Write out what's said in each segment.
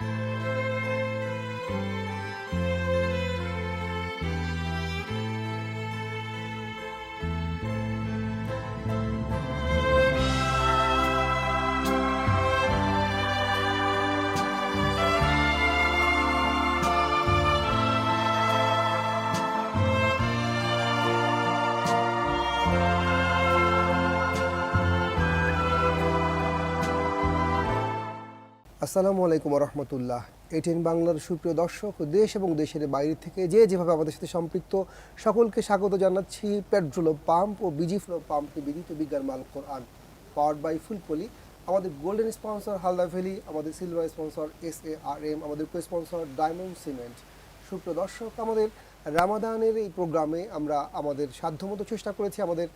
Música আসসালামু আলাইকুম রহমতুল্লাহ এটিএন বাংলার সুপ্রিয় দর্শক, দেশ এবং দেশের বাইরে থেকে যে যেভাবে আমাদের সাথে সম্পৃক্ত, সকলকে স্বাগত জানাচ্ছি পেট্রোল পাম্প ও বিজি ফ্লো পাম্পে বিদিত বিজ্ঞান মাল কোরআন পাওয়ার বাই ফুলপলি আমাদের গোল্ডেন স্পন্সর হালদা ভ্যালি, আমাদের silver sponsor S A R M আমাদের কো স্পন্সর ডায়মন্ড সিমেন্ট সুপ্রিয় দর্শক, আমাদের রামাদানের এই প্রোগ্রামে আমরা আমাদের সাধ্যমতো চেষ্টা করেছি আমাদের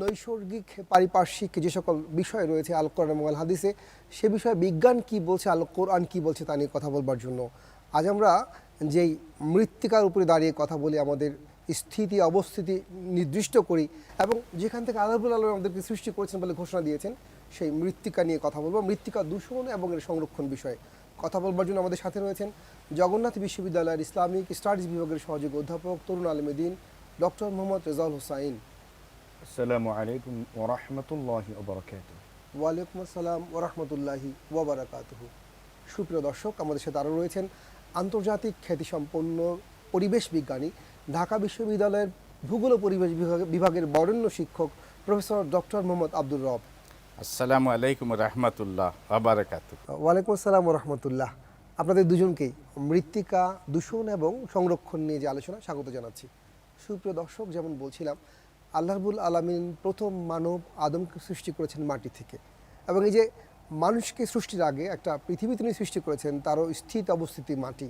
নৈসর্গিক, পারিপার্শ্বিক যে সকল বিষয় রয়েছে আল কোরআন এবং আল হাদিসে, সে বিষয়ে বিজ্ঞান কি বলছে, আল কোরআন কি বলছে তা নিয়ে কথা বলবার জন্য। আজ আমরা যেই মৃত্তিকার উপরে দাঁড়িয়ে কথা বলি, আমাদের স্থিতি, অবস্থিতি নির্দিষ্ট করি এবং যেখান থেকে আল্লাহুল আলম আমাদেরকে সৃষ্টি করেছেন বলে ঘোষণা দিয়েছেন, সেই মৃত্তিকা নিয়ে কথা বলব। মৃত্তিকা দূষণ এবং এর সংরক্ষণ বিষয়ে। কথা বলবার জন্য আমাদের সাথে রয়েছেন জগন্নাথ বিশ্ববিদ্যালয়ের ইসলামিক স্টাডিজ বিভাগের সহযোগী অধ্যাপক তরুণ আলমদিন ডক্টর মোহাম্মদ রেজাউল হুসাইন। আসসালামু আলাইকুম ওরহমতুল্লাহি ওয়ালাইকুম আসসালাম ওরহমতুল্লাহি ওবরাকাতহ সুপ্রিয় দর্শক আমাদের সাথে আরও রয়েছেন আন্তর্জাতিক খ্যাতিসম্পন্ন পরিবেশ বিজ্ঞানী ঢাকা বিশ্ববিদ্যালয়ের ভূগোল পরিবেশ বিভাগের বরেণ্য শিক্ষক প্রফেসর ডক্টর মোহাম্মদ আব্দুর রব। আসসালামু আলাইকুম রহমতুল্লাহ আবরাকাত ওয়ালাইকুম আসসালাম রহমতুল্লাহ। আপনাদের দুজনকেই মৃত্তিকা দূষণ এবং সংরক্ষণ নিয়ে যে আলোচনা স্বাগত জানাচ্ছি। সুপ্রিয় দর্শক, যেমন বলছিলাম আল্লাহবুল আলমিন প্রথম মানব আদমকে সৃষ্টি করেছেন মাটি থেকে এবং এই যে মানুষকে সৃষ্টির আগে একটা পৃথিবী তিনি সৃষ্টি করেছেন, তারও স্থিত অবস্থিতি মাটি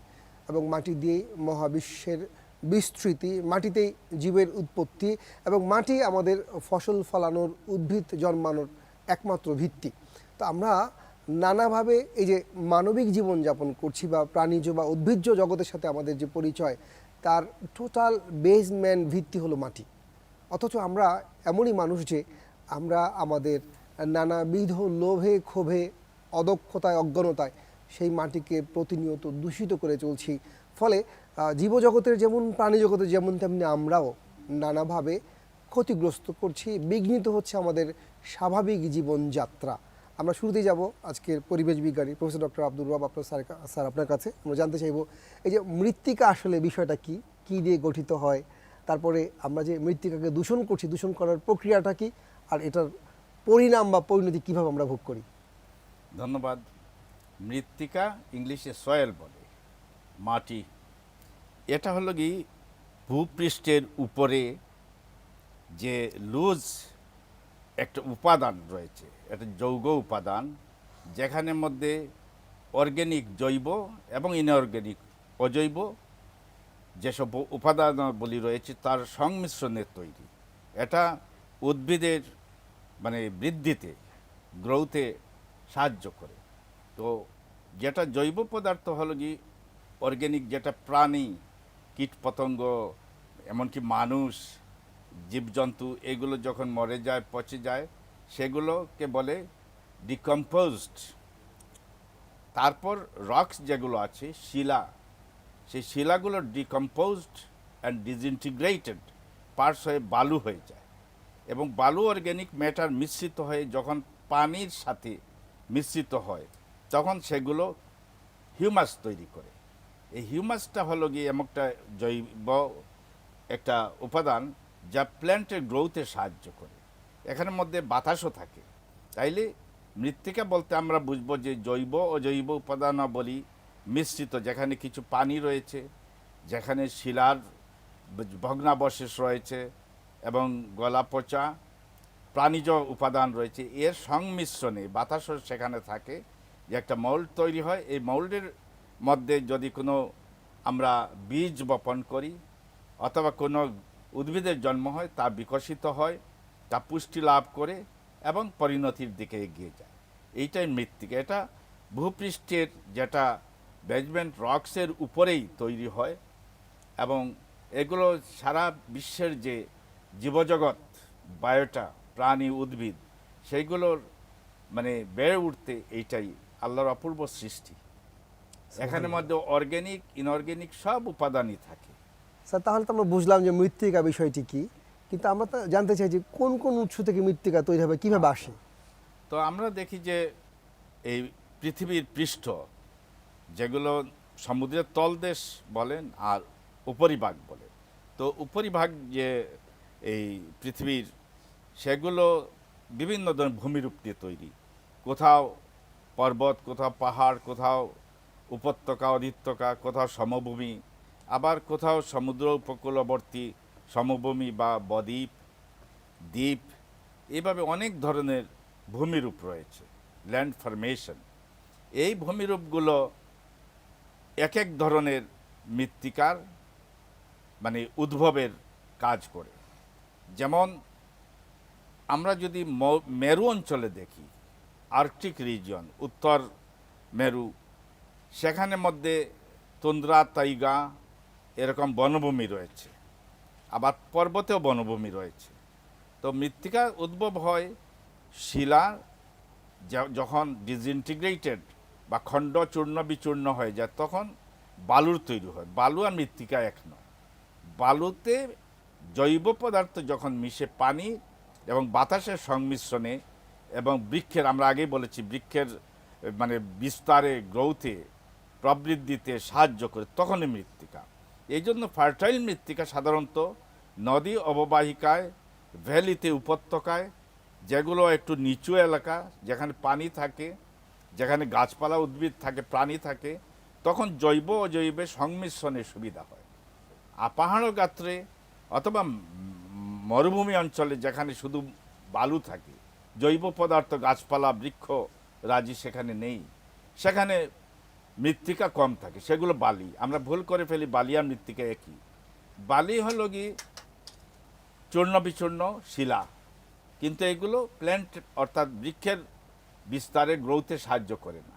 এবং মাটি দিয়েই মহাবিশ্বের বিস্তৃতি, মাটিতেই জীবের উৎপত্তি এবং মাটি আমাদের ফসল ফলানোর উদ্ভিদ জন্মানোর একমাত্র ভিত্তি। তো আমরা নানাভাবে এই যে মানবিক জীবন যাপন করছি বা প্রাণীজ বা উদ্ভিজ্জ জগতের সাথে আমাদের যে পরিচয়, তার টোটাল বেসম্যান ভিত্তি হলো মাটি। অথচ আমরা এমনই মানুষ যে আমরা আমাদের নানাবিধ লোভে, ক্ষোভে, অদক্ষতায়, অজ্ঞানতায় সেই মাটিকে প্রতিনিয়ত দূষিত করে চলছি। ফলে জীবজগতের যেমন প্রাণী জগতের যেমন তেমনি আমরাও নানাভাবে ক্ষতিগ্রস্ত করছি, বিঘ্নিত হচ্ছে আমাদের স্বাভাবিক জীবনযাত্রা। আমরা শুরুতেই যাব আজকের পরিবেশ বিজ্ঞানী প্রফেসর ডক্টর আব্দুর রব আপনার স্যার স্যার আপনার কাছে। আমরা জানতে চাইব, এই যে মৃত্তিকা আসলে বিষয়টা কি? কি দিয়ে গঠিত হয়? তারপরে আমরা যে মৃত্তিকাকে দূষণ করছি, দূষণ করার প্রক্রিয়াটা কি? আর এটার পরিণাম বা পরিণতি কীভাবে আমরা ভোগ করি? ধন্যবাদ। মৃত্তিকা ইংলিশে সয়েল বলে, মাটি। এটা হলো কি ভূপৃষ্ঠের উপরে যে লুজ একটা উপাদান রয়েছে, একটা যৌগ উপাদান, যেখানে মধ্যে অর্গ্যানিক জৈব এবং ইনঅর্গ্যানিক অজৈব যেসব উপাদানাবলী রয়েছে তার সংমিশ্রণে তৈরি। এটা উদ্ভিদের মানে বৃদ্ধিতে গ্রোথে সাহায্য করে। তো যেটা জৈব পদার্থ হলো কি অর্গ্যানিক যেটা প্রাণী, কীটপতঙ্গ, এমনকি মানুষ জীবজন্তু এগুলো যখন মরে যায়, পচে যায়, সেগুলোকে বলে ডিকম্পোজড তারপর রক্স যেগুলো আছে, শিলা, সেই শিলাগুলো ডিকম্পোজড অ্যান্ড ডিসইন্টিগ্রেটেড পার্টস হয়ে বালু হয়ে যায় এবং বালু অর্গ্যানিক ম্যাটার মিশ্রিত হয়ে যখন পানির সাথে মিশ্রিত হয়, তখন সেগুলো হিউমাস তৈরি করে। এই হিউমাসটা হলো গিয়ে এমন একটা জৈব একটা উপাদান যা প্ল্যান্টের গ্রোথে সাহায্য করে। এখানের মধ্যে বাতাসও থাকে। তাইলে মৃত্তিকা বলতে আমরা বুঝব যে জৈব ও জৈব উপাদানাবলী মিশ্রিত, যেখানে কিছু পানি রয়েছে, যেখানে শিলার ভগ্নাবশেষ রয়েছে এবং গলা পচা প্রাণীজ উপাদান রয়েছে। এর সংমিশ্রণে বাতাসও সেখানে থাকে, যে একটা মৌল্ড তৈরি হয়। এই মৌল্ডের মধ্যে যদি কোনো আমরা বীজ বপন করি অথবা কোনো উদ্ভিদের জন্ম হয় তা বিকশিত হয় তা পুষ্টি লাভ করে এবং পরিণতির দিকে এগিয়ে যায়। এইটাই মৃত্তিকা। এটা ভূপৃষ্ঠের যেটা বেজমেন্ট রক্সের উপরেই তৈরি হয় এবং এগুলো সারা বিশ্বের যে জীবজগৎ বায়োটা প্রাণী উদ্ভিদ সেইগুলোর মানে বেড়ে উঠতে এইটাই আল্লাহর অপূর্ব সৃষ্টি। এখানের মধ্যে অর্গ্যানিক ইনঅর্গ্যানিক সব উপাদানই থাকে। স্যার, তাহলে তো আমরা বুঝলাম যে মৃত্তিকা বিষয়টি কি, কিন্তু আমরা তো জানতে চাই যে কোন কোন উৎস থেকে মৃত্তিকা তৈরি হবে, কীভাবে আসে? তো আমরা দেখি যে এই পৃথিবীর পৃষ্ঠ, যেগুলো সমুদ্রের তলদেশ বলেন আর উপরিভাগ বলেন। তো উপরিভাগ যে এই পৃথিবীর, সেগুলো বিভিন্ন ধরনের ভূমিরূপ দিয়ে তৈরি। কোথাও পর্বত, কোথাও পাহাড়, কোথাও উপত্যকা, অধিত্যকা, কোথাও সমভূমি আবার কোথাও সমুদ্র উপকূলবর্তী সমভূমি বা বদ্বীপ, দ্বীপ, এভাবে অনেক ধরনের ভূমিরূপ রয়েছে ল্যান্ড ফরমেশন এই ভূমিরূপগুলো এক এক ধরনের মৃত্তিকার মানে উদ্ভবের কাজ করে। যেমন, আমরা যদি মেরু অঞ্চলে দেখি, আর্কটিক রিজিয়ন, উত্তর মেরু সেখানে মধ্যে তুন্দ্রা, তাইগা এরকম বনভূমি রয়েছে। আবার পর্বতেও বনভূমি রয়েছে। তো মৃত্তিকার উদ্ভব হয় শিলা যখন ডিসইন্টিগ্রেটেড বা খণ্ড চূর্ণ বিচূর্ণ হয়ে যায়, তখন বালুর তৈরি হয়। বালু আর মৃত্তিকা এক নয়। বালুতে জৈব পদার্থ যখন মিশে পানি এবং বাতাসের সংমিশ্রণে এবং বৃক্ষের, আমরা আগেই বলেছি, বৃক্ষের মানে বিস্তারে গ্রৌথে প্রবৃদ্ধিতে সাহায্য করে, তখনই মৃত্তিকা। এই জন্য ফার্টাইল মৃত্তিকা সাধারণত নদী অববাহিকায়, ভ্যালিতে উপত্যকায়, যেগুলো একটু নিচু এলাকা, যেখানে পানি থাকে, যেখানে গাছপালা উদ্ভিদ থাকে, প্রাণী থাকে, তখন জৈব অজৈবের সংমিশ্রণের সুবিধা হয়। আর পাহাড় গাত্রে অথবা মরুভূমি অঞ্চলে যেখানে শুধু বালু থাকে, জৈব পদার্থ, গাছপালা, বৃক্ষ রাজি সেখানে নেই। সেখানে মৃত্তিকা কম থাকে, সেগুলো বালি। আমরা ভুল করে ফেলি, বালি আর মৃত্তিকা একই। বালি হলো কি? চূর্ণ বিচূর্ণ শিলা। কিন্তু এগুলো প্ল্যান্ট অর্থাৎ বৃক্ষের বিস্তারে গ্রোথে সাহায্য করে না।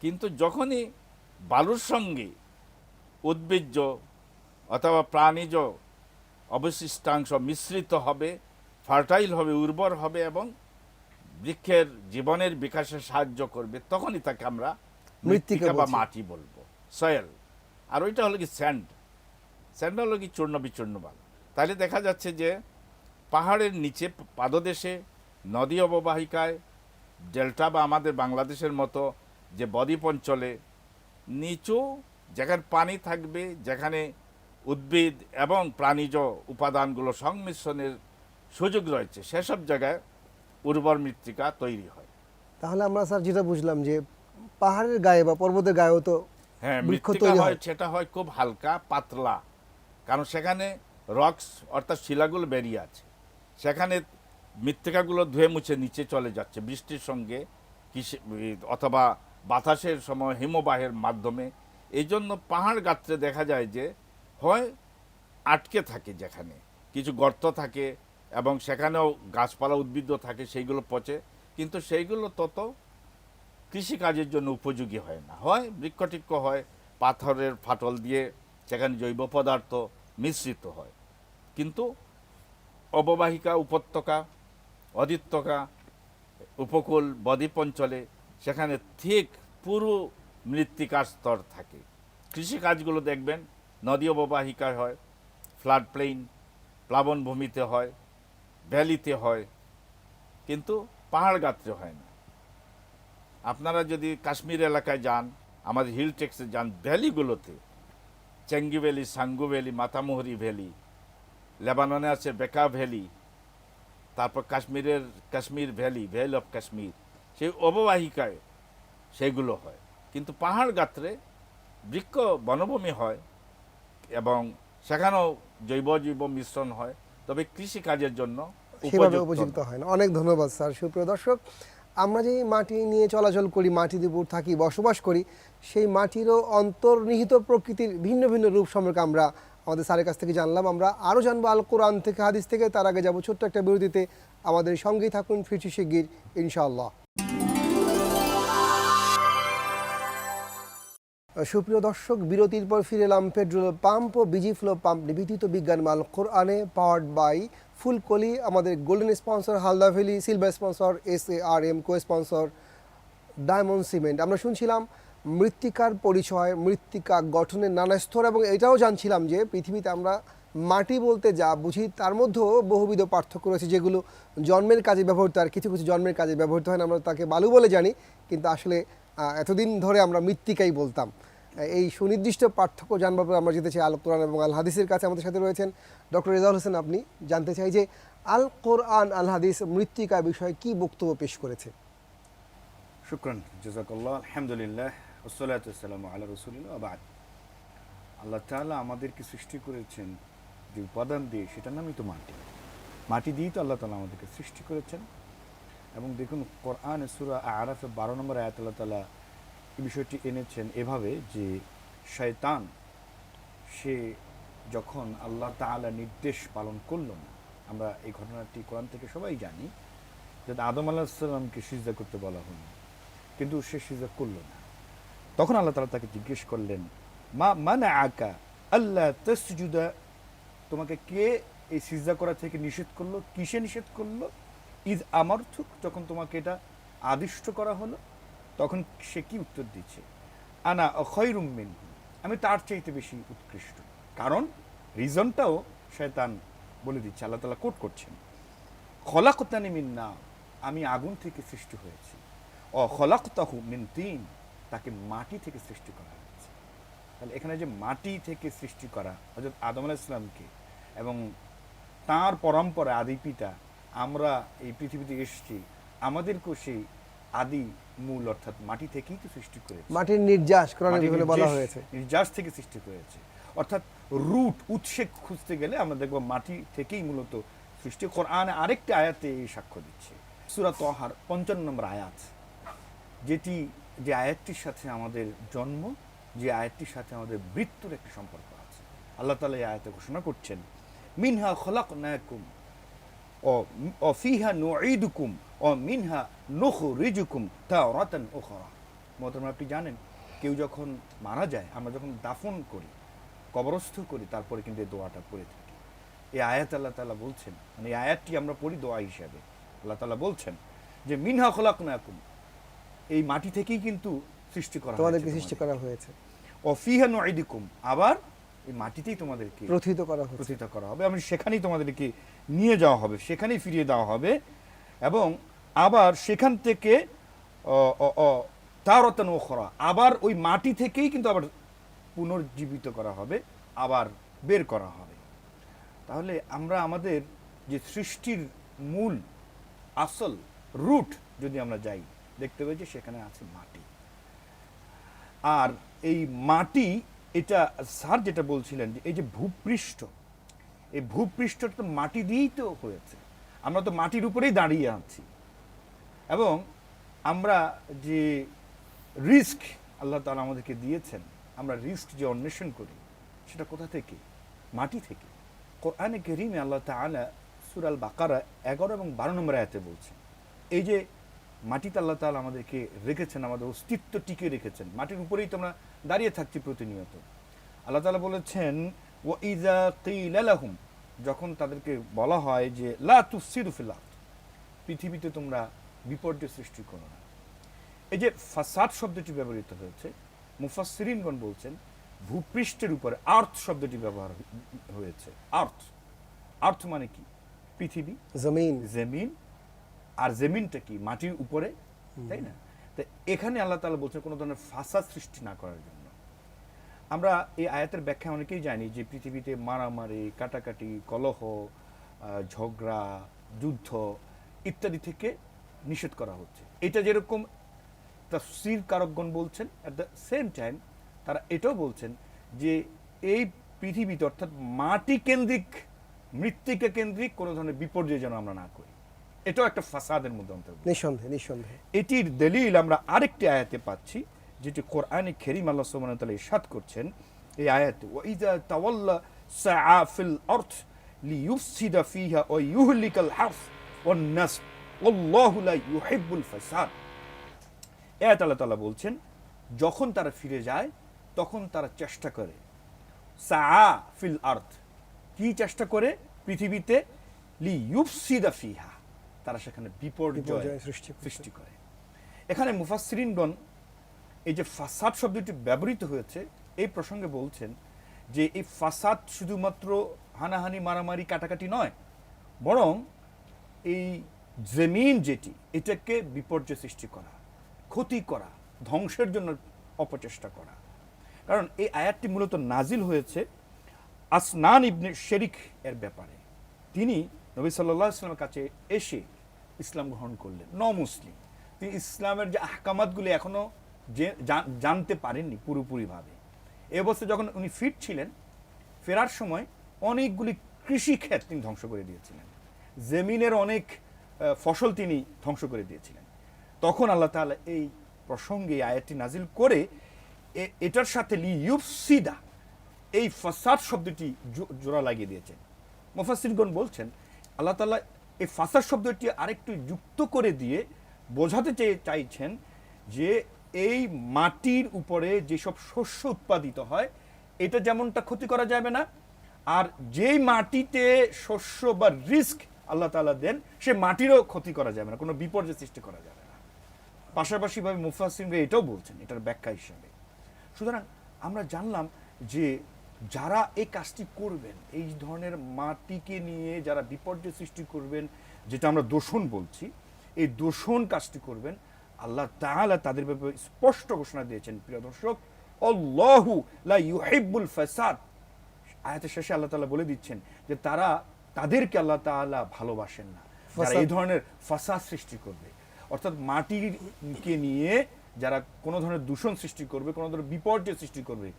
কিন্তু যখনই বালুর সঙ্গে উদ্ভিজ্জ অথবা প্রাণীজ অবশিষ্টাংশ মিশ্রিত হবে ফার্টাইল হবে, উর্বর হবে এবং বৃক্ষের জীবনের বিকাশে সাহায্য করবে, তখনই তাকে আমরা মৃত্তিকা বা মাটি বলব। সয়েল। আর ওইটা হলো কি স্যান্ড। স্যান্ড হলো কি চূর্ণ বিচূর্ণ বালু তাহলে দেখা যাচ্ছে যে পাহাড়ের নিচে পাদদেশে নদী অববাহিকায় ডেল্টা বা আমাদের বাংলাদেশের মতো যে বদ্বীপ অঞ্চলে নিচু যেখানে পানি থাকবে যেখানে উদ্ভিদ এবং প্রাণীজ উপাদানগুলো সংমিশ্রণের সুযোগ রয়েছে সেসব জায়গায় উর্বর মৃত্তিকা তৈরি হয়। তাহলে আমরা স্যার যেটা বুঝলাম যে পাহাড়ের গায়ে বা পর্বতের গায়েও তো হ্যাঁ বৃক্ষ মৃত্তিকা হয় সেটা হয় খুব হালকা পাতলা। কারণ সেখানে রক্স অর্থাৎ শিলাগুলো বেরিয়ে আছে। সেখানে মৃত্তিকাগুলো ধুয়ে মুছে নিচে চলে যাচ্ছে বৃষ্টির সঙ্গে কিসে অথবা বাতাসের সময় হিমবাহের মাধ্যমে। এই জন্য পাহাড় গাত্রে দেখা যায় যে হয় আটকে থাকে যেখানে। কিছু গর্ত থাকে এবং সেখানেও গাছপালা উদ্ভিদ থাকে সেইগুলো পচে। কিন্তু সেইগুলো তত কৃষিকাজের জন্য উপযোগী হয় না। হয় বৃক্ষটিক্ষ হয়, পাথরের ফাটল দিয়ে সেখানে জৈব পদার্থ মিশ্রিত হয়। কিন্তু অববাহিকা, উপত্যকা, অদিত্যকা, উপকূল, বদ্বীপ অঞ্চলে সেখানে ঠিক পুরো মৃত্তিকার স্তর থাকে। কৃষিকাজগুলো দেখবেন, নদী অববাহিকায় হয়, ফ্লাড প্লেইন, প্লাবনভূমিতে হয়, ভ্যালিতে হয়, কিন্তু পাহাড় গাত্রে হয় না। আপনারা যদি কাশ্মীর এলাকায় যান আমাদের হিল টেক্সে যান ভ্যালিগুলোতে Chengi valley Sangu valley Matamuhuri valley লেবাননে আছে বেকা ভ্যালি তারপর কাশ্মীরের Kashmir valley valley of Kashmir সেই অববাহিকায় সেগুলো হয়। কিন্তু পাহাড় গাত্রে বৃক্ষ বনভূমি হয় এবং সেখানেও জৈব জৈব মিশ্রণ হয়। তবে কৃষিকাজের জন্য উপযুক্ত হয় না। অনেক ধন্যবাদ স্যার। সুপ্রিয় দর্শক আমরা যে মাটি নিয়ে চলাচল করি মাটির উপর থাকি, বসবাস করি, সেই মাটিরও অন্তর্নিহিত প্রকৃতির ভিন্ন ভিন্ন রূপ সম্পর্কে আমরা আমাদের স্যারের কাছ থেকে জানলাম। আমরা আরও জানব আল কোরআন থেকে, হাদিস থেকে। তার আগে যাব ছোট্ট একটা বিরতিতে। আমাদের সঙ্গেই থাকুন ফিরছি শিগগির, ইনশাআল্লাহ। সুপ্রিয় দর্শক, বিরতির পর ফিরে এলাম পেট্রোল পাম্প ও বিজি ফ্লো পাম্প নিবেদিত বিজ্ঞান মাল কোরআনে পাওয়ার্ড বাই ফুলকলি আমাদের golden sponsor Halda valley silver sponsor S A R M co sponsor diamond cement আমরা শুনছিলাম মৃত্তিকার পরিচয়, মৃত্তিকা গঠনের নানা স্তর এবং এটাও জানছিলাম যে পৃথিবীতে আমরা মাটি বলতে যা বুঝি, তার মধ্যেও বহুবিধ পার্থক্য রয়েছে যেগুলো জন্মের কাজে ব্যবহৃত আর কিছু কিছু জন্মের কাজে ব্যবহৃত হয় না, আমরা তাকে বালু বলে জানি, কিন্তু আসলে এতদিন ধরে আমরা মৃত্তিকাই বলতাম। এই সুনির্দিষ্ট পার্থক্য জানবার পর আমরা যেতে চাই আল কোরআন এবং আল হাদিসের কাছে আমাদের সাথে রয়েছেন ডক্টর রেজাউল হোসেন। আপনি জানতে চাই যে আল কোরআন, আল হাদিস মৃত্তিকা বিষয়ে কি বক্তব্য পেশ করেছে? শুক্রান, জাজাকাল্লাহ, আলহামদুলিল্লাহ আল্লাহ রসুলিল্লাহ আবাদ আল্লাহ তাআলা আমাদেরকে সৃষ্টি করেছেন যে উপাদান দিয়ে, সেটার নামই তো মাটি। মাটি দিয়েই তো আল্লাহ তাআলা আমাদেরকে সৃষ্টি করেছেন। এবং দেখুন, কোরআন সুরা আরাফে বারো নম্বর আয়াত আল্লাহ এই বিষয়টি এনেছেন এভাবে যে শয়তান, সে যখন আল্লাহ তাআলা নির্দেশ পালন করল না, আমরা এই ঘটনাটি কোরআন থেকে সবাই জানি, যে আদম আলাহিসাল্লামকে সিজদা করতে বলা হলো, কিন্তু সে সিজদা করল না। তখন আল্লাহ তালা তাকে জিজ্ঞেস করলেন, মা মানে আকা আল্লাহ তসজুদা? তোমাকে কে এই সিজদা করা থেকে নিষেধ করল? কিসে নিষেধ করল? ইদ আমার্থুক যখন তোমাকে এটা আদিষ্ট করা হলো। তখন সে কি উত্তর দিচ্ছে? আনা অখয়রুম মিন আমি তার চাইতে বেশি উৎকৃষ্ট। কারণ রিজনটাও শয়তান বলে দিচ্ছে, আল্লাহ তাআলা কোট করছেন। খলাকতানি মিন না আমি আগুন থেকে সৃষ্টি হয়েছি। ও খলাকতাহু মিন তিন, তাকে মাটি থেকে সৃষ্টি করা হয়েছে। তাহলে এখানে যে মাটি থেকে সৃষ্টি করা হজরত আদম আলাহ ইসলামকে এবং তার পরম্পরা আদি পিতা আমরা এই পৃথিবীতে এসেছি, আমাদেরকেও সেই আদি মূল অর্থাৎ মাটি থেকেই তো সৃষ্টি করেছে। মাটির নির্যাস কোরআনে মাটির বলা হয়েছে। নির্যাস থেকে সৃষ্টি হয়েছে অর্থাৎ রুট উৎসে খুঁজতে গেলে আমরা দেখব মাটি থেকেই মূলত সৃষ্টি। কোরআন আরেকটি আয়াতে এই সাক্ষ্য দিচ্ছে। সুরা তহার পঞ্চান্ন নম্বর আয়াত। যেটি যে আয়াতটির সাথে আমাদের জন্ম যে আয়াতটির সাথে আমাদের মৃত্যুর একটি সম্পর্ক আছে। আল্লাহ তালা এই আয়াতে ঘোষণা করছেন মিনহা খলাক নায়কুম ও ও ফিহা নুঈদুকুম ও মিনহা নুখরিজুকুম তাওরাতান উখরা। মহতরম আপনি জানেন কেউ যখন মারা যায় আমরা যখন দাফন করি কবরস্থ করি তারপরে কিন্তু এই দোয়াটা পড়ে থাকি। এই আয়াত আল্লাহ তালা বলছেন মানে এই আয়াতটি আমরা পড়ি দোয়া হিসাবে। আল্লাহ তাআলা বলছেন যে মিনহা খলাকনাকুম। এই মাটি থেকেই কিন্তু সৃষ্টি করা তোমাদেরকে সৃষ্টি। করা হয়েছে। ও ফিহা নুঈদুকুম। আবার এই মাটিতেই তোমাদেরকে প্রথিত করা প্রতিষ্ঠা করা হবে। এবং সেখানেই তোমাদেরকে নিয়ে যাওয়া হবে সেখানেই ফিরিয়ে দেওয়া হবে। এবং আবার সেখান থেকে তারতন খরা আবার ওই মাটি থেকেই কিন্তু আবার পুনর্জীবিত করা হবে, আবার বের করা হবে। তাহলে আমরা আমাদের যে সৃষ্টির মূল, আসল রুট যদি আমরা যাই, দেখতে পাই যে সেখানে আছে মাটি। আর এই মাটি, এটা স্যার যেটা বলছিলেন যে এই যে ভূপৃষ্ঠ, এই ভূপৃষ্ঠটা তো মাটি দিয়েই তো হয়েছে। আমরা তো মাটির উপরেই দাঁড়িয়ে আছি। এবং আমরা যে রিস্ক আল্লাহ তাআলা আমাদেরকে দিয়েছেন, আমরা রিস্ক যে অন্বেষণ করি, সেটা কোথা থেকে? মাটি থেকে। কোরআনে কেরিমে আল্লাহ তাআলা সুরাল বাকারা এগারো এবং বারো নম্বর আয়াতে বলছেন, এই যে মাটিতে আল্লাহ তাআলা আমাদেরকে রেখেছেন, আমাদের অস্তিত্ব টিকে রেখেছেন, মাটির উপরেই তো আমরা দাঁড়িয়ে থাকছি প্রতিনিয়ত। আল্লাহ তালা বলেছেন ও ইজা কিলালাহুম যখন তাদেরকে বলা হয় যে, লা আরদ পৃথিবীতে তোমরা বিপর্যয় সৃষ্টি করো না। এই যে ফাসাদ শব্দটি ব্যবহৃত হয়েছে মুফাসসিরিনগণ বলছেন ভূপৃষ্ঠের উপরে আর্থ শব্দটি ব্যবহার হয়েছে। আর্থ। আর্থ মানে কি? পৃথিবী জমিন। জমিন। আর জমিনটা কি? মাটির উপরে তাই না? তো এখানে আল্লাহ তাআলা বলছেন কোনো ধরনের ফাসাদ সৃষ্টি না করার জন্য। আমরা এই আয়াতের ব্যাখ্যা অনেকেই জানি যে পৃথিবীতে মারামারি কাটাকাটি কলহ ঝগড়া যুদ্ধ ইত্যাদি থেকে নিষেধ করা হচ্ছে। এটা যেরকম তফসির কারকগণ বলছেন অ্যাট দ্য সেম টাইম তারা এটাও বলছেন যে এই পৃথিবীতে অর্থাৎ মাটি কেন্দ্রিক মৃত্তিকা কেন্দ্রিক কোনো ধরনের বিপর্যয় যেন আমরা না করি। এটাও একটা ফাসাদের মধ্যে অন্তর্ভুক্ত। নিঃসন্দেহে নিঃসন্দেহে। এটির দলিল আমরা আরেকটি আয়াতে পাচ্ছি যেটি কোরআনে খেরিম আল্লাহ সুবহানাহু তাআলা ইরশাদ করছেন। এই আয়াতে ওয়া ইযা তাওয়াল্লা সাআ ফিল আরদ লিইফসিদা ফিহা ওয়া ইউহলিকাল হারস ওয়ান নাস আল্লাহু লা ইউহিব্বুল ফাসাদ। এই আল্লাহ তাআলা বলছেন যখন তারা ফিরে যায় তখন তারা চেষ্টা করে। সাআ ফিল আরদ। কি চেষ্টা করে? পৃথিবীতে লি ইউফসিদা ফিহা। তারা সেখানে বিপর্যয় সৃষ্টি করে। এখানে মুফাসসিরিনগণ এই যে ফাসাদ শব্দটি ব্যবহৃত হয়েছে এই প্রসঙ্গে বলছেন যে এই ফাসাদ শুধুমাত্র হানাহানি মারামারি কাটাকাটি নয় বরং এই জমিন যেটি, এটাকে বিপর্যয় সৃষ্টি করা, ক্ষতি করা, ধ্বংসের জন্য অপচেষ্টা করা। কারণ এই আয়াতটি মূলত নাজিল হয়েছে আসনান ইবনে শেরিক এর ব্যাপারে। তিনি নবী সাল্লাহ ইসলামের কাছে এসে ইসলাম গ্রহণ করলেন ন মুসলিম তিনি ইসলামের যে আহকামাতগুলি এখনও জানতে পারেননি পুরোপুরিভাবে। এ অবস্থায় যখন উনি ফিট ছিলেন ফেরার সময় অনেকগুলি কৃষি ক্ষেত তিনি ধ্বংস করে দিয়েছিলেন। জমিনের অনেক ফসল তিনি ধ্বংস করে দিয়েছিলেন। তখন আল্লাহ তাআলা এই প্রসঙ্গে আয়াতটি নাজিল করে এটার সাথে লি ইউফসিদা, এই ফাসাদ শব্দটি জোড়া লাগিয়ে দিয়েছেন। মুফাসসিরগণ বলছেন, আল্লাহ তাআলা এই ফাসাদ শব্দটি আরেকটু যুক্ত করে দিয়ে বোঝাতে চেয়ে চাইছেন যে এই মাটির উপরে যেসব শস্য উৎপাদিত হয়, এটা যেমনটা ক্ষতি করা যাবে না, আর যেই মাটিতে শস্য বা রিস্ক আল্লাহ তাআলা দেন, সে মাটিরও ক্ষতি করা যাবে না, কোনো বিপর্যয় সৃষ্টি করা যাবে না। পাশাপাশিভাবে মুফাসিম এটাও বলছেন, এটার ব্যাখ্যা হিসাবে। সুতরাং আমরা জানলাম যে যারা এই কাজটি করবেন, এই ধরনের মাটিকে নিয়ে যারা বিপর্যয় সৃষ্টি করবেন, যেটা আমরা দোষণ বলছি, এই দোষণ কাজটি করবেন, আল্লাহ তাআলা তাদের ব্যাপারে স্পষ্ট ঘোষণা দিয়েছেন, প্রিয় দর্শক। আল্লাহু লা ইউহিব্বুল ফাসাদ। আয়াতের শেষে আল্লাহ তাআলা বলে দিচ্ছেন যে তারা তাদেরকে আল্লাহ তাআলা ভালোবাসেন না। যারা এই ধরনের ফাসাদ সৃষ্টি করবে। অর্থাৎ মাটিকে নিয়ে যারা কোনো ধরনের দূষণ সৃষ্টি করবে কোনো ধরনের বিপর্যয় সৃষ্টি করবে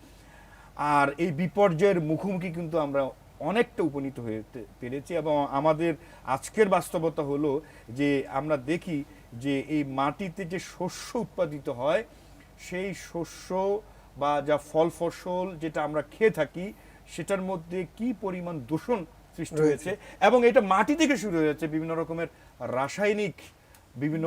আর এই বিপর্যয়ের মুখোমুখি কিন্তু আমরা অনেকটা উপনীত হয়ে পেরেছি এবং আমাদের আজকের বাস্তবতা হলো যে আমরা দেখি যে এই মাটিতে যে শস্য উৎপাদিত হয় সেই শস্য বা যা ফল ফসল যেটা আমরা খেয়ে থাকি সেটার মধ্যে কি পরিমাণ দূষণ সৃষ্টি হয়েছে এবং এটা মাটি থেকে শুরু হয়েছে বিভিন্ন রকমের রাসায়নিক বিভিন্ন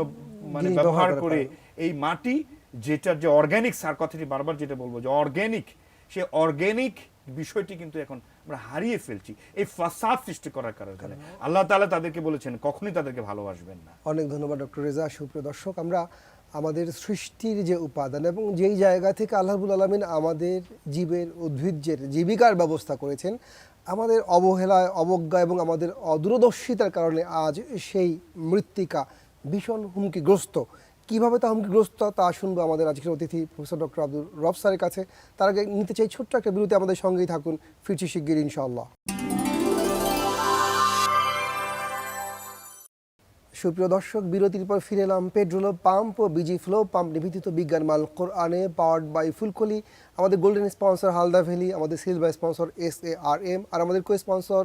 মানে ব্যবহার করে এই মাটি যেটার যে অর্গানিক সার কথাটি বারবার যেটা বলব যে অর্গানিক সে অর্গানিক বিষয়টি কিন্তু এখন আমরা হারিয়ে ফেলছি। এই ফাসাদ সৃষ্টি করার কারণে। আল্লাহ তাআলা তাদেরকে বলেছেন কখনোই তাদেরকে ভালোবাসবেন না। অনেক ধন্যবাদ ডক্টর রেজা। সুপ্রিয় দর্শক আমরা আমাদের সৃষ্টির যে উপাদান এবং যেই জায়গা থেকে আল্লাহবুল আলমিন আমাদের জীবের উদ্ভিজ্জের জীবিকার ব্যবস্থা করেছেন আমাদের অবহেলায়, অবজ্ঞা এবং আমাদের অদূরদর্শিতার কারণে আজ সেই মৃত্তিকা ভীষণ হুমকিগ্রস্ত। কীভাবে তা হুমকিগ্রস্ত তা শুনব আমাদের আজকের অতিথি প্রফেসর ডক্টর আব্দুল রব স্যারের কাছে। তার আগে নিতে চাই ছোট্ট একটা বিরতি, আমাদের সঙ্গেই থাকুন, ফিরছি শিগগির ইনশাআল্লাহ। সুপ্রিয় দর্শক, বিরতির পর ফিরে এলাম পেট্রোল পাম্প ও বিজি ফ্লো পাম্প নিবেদিত বিজ্ঞান মাল কোরআনে পাওয়ার্ড বাই ফুলকলি, আমাদের গোল্ডেন স্পন্সর হালদা ভ্যালি, আমাদের silver sponsor S A R M আর আমাদের কো স্পন্সর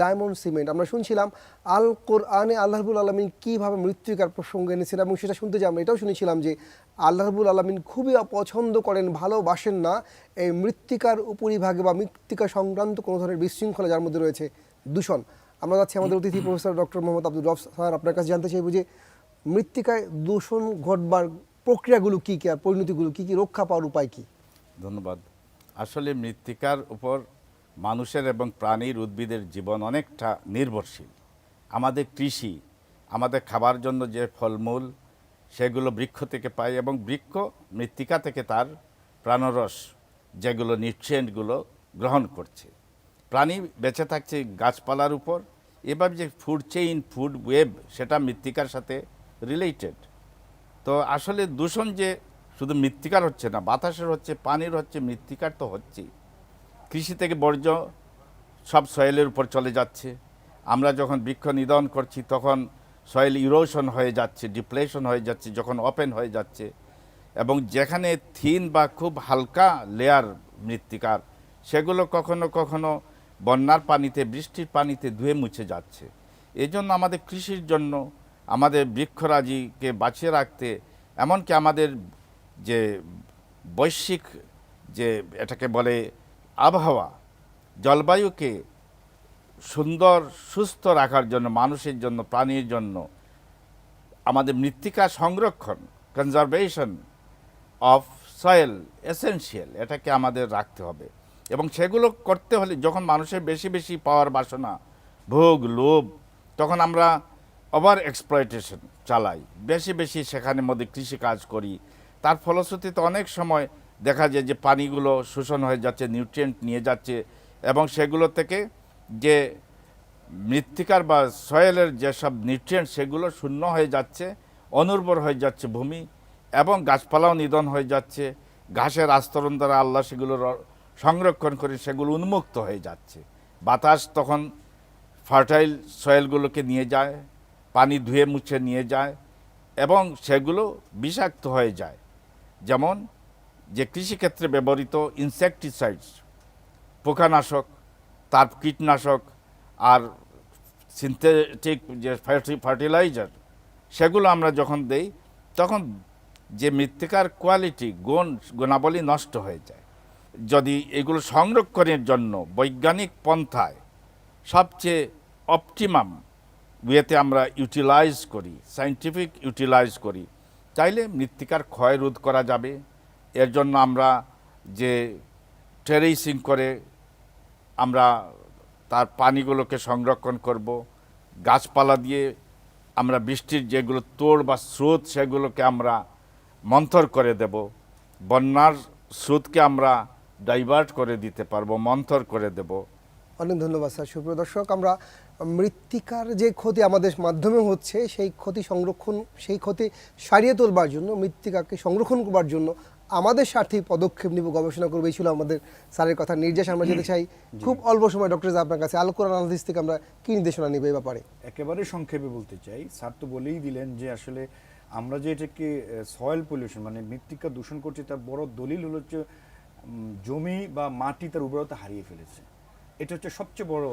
ডায়মন্ড সিমেন্ট আমরা শুনছিলাম আল কোরআনে আল্লাহবুল আলমিন কীভাবে মৃত্যুকার প্রসঙ্গ এনেছেন এবং সেটা শুনতে যে আমরা এটাও শুনেছিলাম যে আল্লাহবুল আলমিন খুবই অপছন্দ করেন, ভালোবাসেন না এই মৃত্তিকার উপরিভাগে বা মৃত্তিকা সংক্রান্ত কোনো ধরনের বিশৃঙ্খলা যার মধ্যে রয়েছে দূষণ। আমরা যাচ্ছি আমাদের অতিথি professor doctor Mohammad Abdul Rauf sir, আপনার কাছে জানতে চাইব যে মৃত্তিকায় দূষণ ঘটবার প্রক্রিয়াগুলো কী কী আর পরিণতিগুলো কী কী, রক্ষা পাওয়ার উপায় কী? ধন্যবাদ। আসলে মৃত্তিকার উপর মানুষের এবং প্রাণীর উদ্ভিদের জীবন অনেকটা নির্ভরশীল। আমাদের কৃষি, আমাদের খাবার জন্য যে ফলমূল, সেগুলো বৃক্ষ থেকে পাই এবং বৃক্ষ মৃত্তিকা থেকে তার প্রাণরস, যেগুলো নিউট্রিয়েন্টগুলো গ্রহণ করছে। প্রাণী বেঁচে থাকছে গাছপালার উপর এবার যে ফুড চেইন ফুড ওয়েব সেটা মৃত্তিকার সাথে রিলেটেড তো আসলে দূষণ যে শুধু মৃত্তিকার হচ্ছে না, বাতাসের হচ্ছে, পানির হচ্ছে, মৃত্তিকার তো হচ্ছেই। কৃষি থেকে বর্জ্য সব সয়েলের উপর চলে যাচ্ছে। আমরা যখন বৃক্ষ নিধন করছি, তখন সয়েল ইরোশন হয়ে যাচ্ছে ডিপ্লেশন হয়ে যাচ্ছে, যখন ওপেন হয়ে যাচ্ছে। এবং যেখানে থিন বা খুব হালকা লেয়ার মৃত্তিকার, সেগুলো কখনো কখনো বন্যার পানিতে, বৃষ্টির পানিতে ধুয়ে মুছে যাচ্ছে। এই জন্য আমাদের কৃষির জন্য, আমাদের বৃক্ষরাজিকে বাঁচিয়ে রাখতে, এমনকি আমাদের যে বৈশ্বিক যে এটাকে বলে আবহাওয়া, জলবায়ুকে সুন্দর, সুস্থ রাখার জন্য, মানুষের জন্য, প্রাণীর জন্য, আমাদের মৃত্তিকা সংরক্ষণ কনজারভেশন অফ সয়েল এসেনশিয়াল এটাকে আমাদের রাখতে হবে। এবং সেগুলো করতে হলে যখন মানুষের বেশি বেশি পাওয়ার বাসনা, ভোগ, লোভ, তখন আমরা ওভার এক্সপ্লয়টেশন চালাই। বেশি বেশি সেখানে মধ্যে কৃষিকাজ করি। তার ফলশ্রুতিতে অনেক সময় দেখা যায় যে পানিগুলো শোষণ হয়ে যাচ্ছে নিউট্রিয়েন্ট নিয়ে যাচ্ছে এবং সেগুলো থেকে যে মৃত্তিকার বা সয়েলের যেসব নিউট্রিয়েন্ট সেগুলো শূন্য হয়ে যাচ্ছে, অনুর্বর হয়ে যাচ্ছে ভূমি এবং গাছপালাও নিধন হয়ে যাচ্ছে। ঘাসের আস্তরণ দ্বারা আল্লাহ সেগুলো র- সংরক্ষণ করে সেগুলো উন্মুক্ত হয়ে যাচ্ছে। বাতাস তখন ফার্টাইল সয়েলগুলোকে নিয়ে যায়, পানি ধুয়ে মুছে নিয়ে যায় এবং সেগুলো বিষাক্ত হয়ে যায়। যেমন যে কৃষিক্ষেত্রে ব্যবহৃত ইনসেকটিসাইডস পোকানাশক, তার কীটনাশক আর সিনথেটিক যে ফার্টিলাইজার সেগুলো আমরা যখন দেই, তখন যে মৃত্তিকার কোয়ালিটি গুণ, গুণাবলী নষ্ট হয়ে যায়। যদি এগুলো সংরক্ষণের জন্য বৈজ্ঞানিক পন্থায় সবচেয়ে অপটিমাম ওয়েতে আমরা ইউটিলাইজ করি সাইন্টিফিক ইউটিলাইজ করি চাইলে মৃত্তিকার ক্ষয় রোধ করা যাবে। এর জন্য আমরা যে টেরেসিং করে আমরা তার পানিগুলোকে সংরক্ষণ করব, গাছপালা দিয়ে আমরা বৃষ্টির যেগুলো তোড় বা স্রোত সেগুলোকে আমরা মন্থর করে দেব, বন্যার স্রোতকে আমরা ডাইভার্ট করে দিতে পারব মন্থর করে দেব। অনেক ধন্যবাদ স্যার। সুপ্রিয় দর্শক আমরা মৃত্তিকার যে ক্ষতি আমাদের মাধ্যমে হচ্ছে সেই ক্ষতি সংরক্ষণ সেই ক্ষতি সারিয়ে তোলবার জন্য মৃত্তিকাকে সংরক্ষণ করবার জন্য আমাদের স্বার্থে পদক্ষেপ নিব গবেষণা করব এই ছিল আমাদের স্যারের কথা। নির্দেশ আমরা যেতে চাই। খুব অল্প সময় ডক্টর আপনার কাছে আল কোরআন হাদিস থেকে আমরা কি নির্দেশনা নিব এই ব্যাপারে? একেবারে সংক্ষেপে বলতে চাই স্যার তো বলেই দিলেন যে আসলে আমরা যে এটাকে সয়েল পলিউশন মানে মৃত্তিকা দূষণ করছি তার বড় দলিল হলো হচ্ছে জমি বা মাটি তার উর্বরতা হারিয়ে ফেলেছে। এটা হচ্ছে সবচেয়ে বড়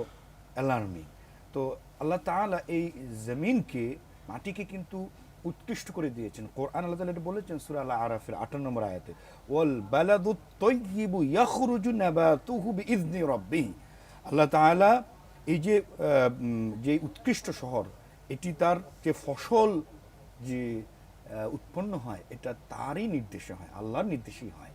অ্যালার্মিং তো আল্লাহ তাআলা এই জমিনকে, মাটিকে কিন্তু উৎকৃষ্ট করে দিয়েছেন। কোরআন আল্লাহ তালা এটা বলেছেন সূরা আল আরাফের 18 নম্বর আয়াতে, ওয়াল বালাদু তাইয়িবু ইয়াখরুজু নাবাতুহু বিইذনি রাব্বিহি আল্লাহ তাআলা এই যে যে উৎকৃষ্ট শহর, এটি তার যে ফসল যে উৎপন্ন হয়, এটা তারই নির্দেশে হয়, আল্লাহর নির্দেশেই হয়।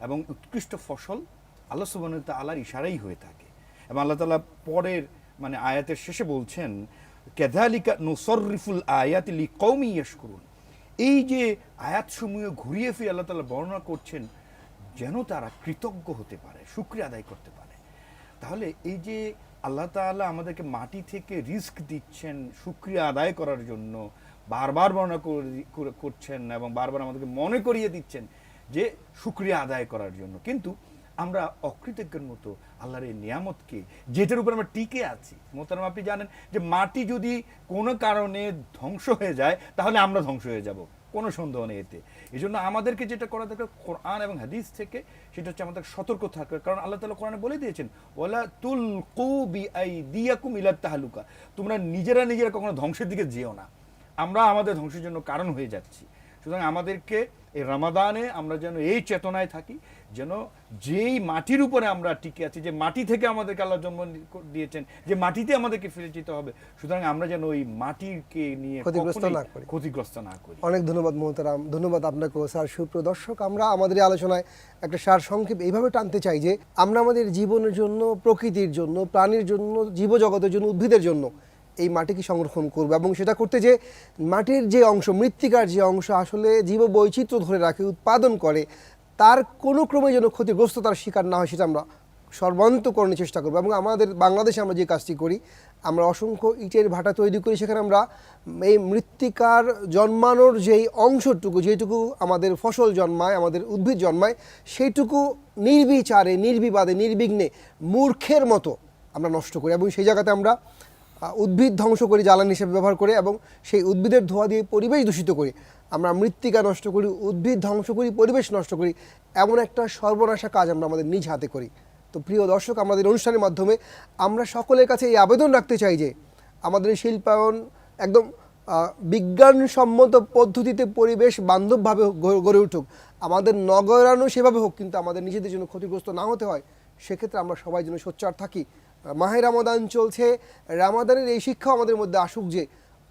এবং উৎকৃষ্ট ফসল আল্লাহ সুবাহ আল্লাহর ইশারাই হয়ে থাকে। এবং আল্লাহ তাআলা পরের মানে আয়াতের শেষে বলছেন, কেদালিকা নুসরিফুল আয়াত লি কৌমি ইয়াস করুন এই যে আয়াতসমূহ ঘুরিয়ে ফিরে আল্লাহ তাআলা বর্ণনা করছেন, যেন তারা কৃতজ্ঞ হতে পারে, শুক্রিয়া আদায় করতে পারে। তাহলে এই যে আল্লাহ তাআলা আমাদেরকে মাটি থেকে রিস্ক দিচ্ছেন, শুক্রিয়া আদায় করার জন্য, বারবার বর্ণনা করে- করে- করছেন এবং বারবার আমাদেরকে মনে করিয়ে দিচ্ছেন যে শুক্রিয়া আদায় করার জন্য। কিন্তু আমরা অকৃতজ্ঞের মতো আল্লাহর এই নিয়ামতকে, যেটার উপর আমরা টিকে আছি মোতারাম আপনি জানেন যে মাটি যদি কোনো কারণে ধ্বংস হয়ে যায়, তাহলে আমরা ধ্বংস হয়ে যাব। কোনো সন্দেহ নেই এতে। এই জন্য আমাদেরকে যেটা করা দরকার, কোরআন এবং হাদিস থেকে সেটা হচ্ছে আমাদের সতর্ক থাকা। কারণ আল্লাহ তালা কোরআনে বলে দিয়েছেন ওলা তুল কৌবি আই দিয়াকুম ইলাত তাহালুকা। তোমরা নিজেরা নিজেরা কখনো ধ্বংসের দিকে যেও না। আমরা আমাদের ধ্বংসের জন্য কারণ হয়ে যাচ্ছি। সুতরাং আমাদেরকে এই রামাদানে আমরা যেন এই চেতনায় থাকি যেন যেই মাটির উপরে আমরা টিকে আছি যে মাটি থেকে আমাদেরকে আল্লাহ জন্ম দিয়েছেন যে মাটিতে আমাদেরকে ফিরে যেতে হবে সুতরাং আমরা যেন ওই মাটিকে নিয়ে ক্ষতিগ্রস্ত না করি। ক্ষতিগ্রস্ত না করি অনেক ধন্যবাদ মোহতারাম ধন্যবাদ আপনাকে স্যার সুপ্রিয় দর্শক আমরা আমাদের এই আলোচনায় একটা সার সংক্ষেপ এইভাবে টানতে চাই যে আমরা আমাদের জীবনের জন্য প্রকৃতির জন্য প্রাণীর জন্য জীবজগতের জন্য উদ্ভিদের জন্য এই মাটিকে সংরক্ষণ করব? এবং সেটা করতে যে মাটির যে অংশ, মৃত্তিকার যে অংশ আসলে জীব বৈচিত্র্য ধরে রাখে, উৎপাদন করে, তার কোনো ক্রমে যেন ক্ষতিগ্রস্ততার শিকার না হয়, সেটা আমরা সর্বান্তকরণের চেষ্টা করব। এবং আমাদের বাংলাদেশে আমরা যে কাজটি করি, আমরা অসংখ্য ইটের ভাটা তৈরি করি, সেখানে আমরা এই মৃত্তিকার জন্মানোর যেই অংশটুকু যেটুকু আমাদের ফসল জন্মায়, আমাদের উদ্ভিদ জন্মায়, সেইটুকু নির্বিচারে, নির্বিবাদে, নির্বিঘ্নে মূর্খের মতো আমরা নষ্ট করি। এবং সেই জায়গাতে আমরা উদ্ভিদ ধ্বংস করি জ্বালানি হিসেবে ব্যবহার করে এবং সেই উদ্ভিদের ধোঁয়া দিয়ে পরিবেশ দূষিত করি। আমরা মৃত্তিকা নষ্ট করি, উদ্ভিদ ধ্বংস করি, পরিবেশ নষ্ট করি, এমন একটা সর্বনাশা কাজ আমরা আমাদের নিজ হাতে করি। তো প্রিয় দর্শক, আমাদের অনুষ্ঠানের মাধ্যমে আমরা সকলের কাছে এই আবেদন রাখতে চাই যে আমাদের শিল্পায়ন একদম বিজ্ঞানসম্মত পদ্ধতিতে পরিবেশ বান্ধবভাবে গড়ে উঠুক। আমাদের নগরানো সেভাবে হোক, কিন্তু আমাদের নিজেদের জন্য ক্ষতিগ্রস্ত না হতে হয়। সেক্ষেত্রে আমরা সবাই যেন সোচ্চার থাকি। মাহে রামাদান চলছে। রামাদানের এই শিক্ষা আমাদের মধ্যে আসুক যে,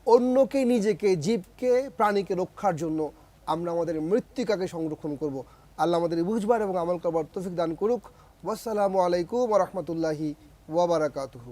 অন্যকে নিজেকে, জীবকে, প্রাণীকে রক্ষার জন্য আমরা আমাদের মৃত্তিকাকে সংরক্ষণ করব। আল্লাহ আমাদের বুঝবার এবং আমল করবার তফিক দান করুক। ওয়াসসালামু আলাইকুম রহমতুল্লাহি ওয়াবারাকাতুহু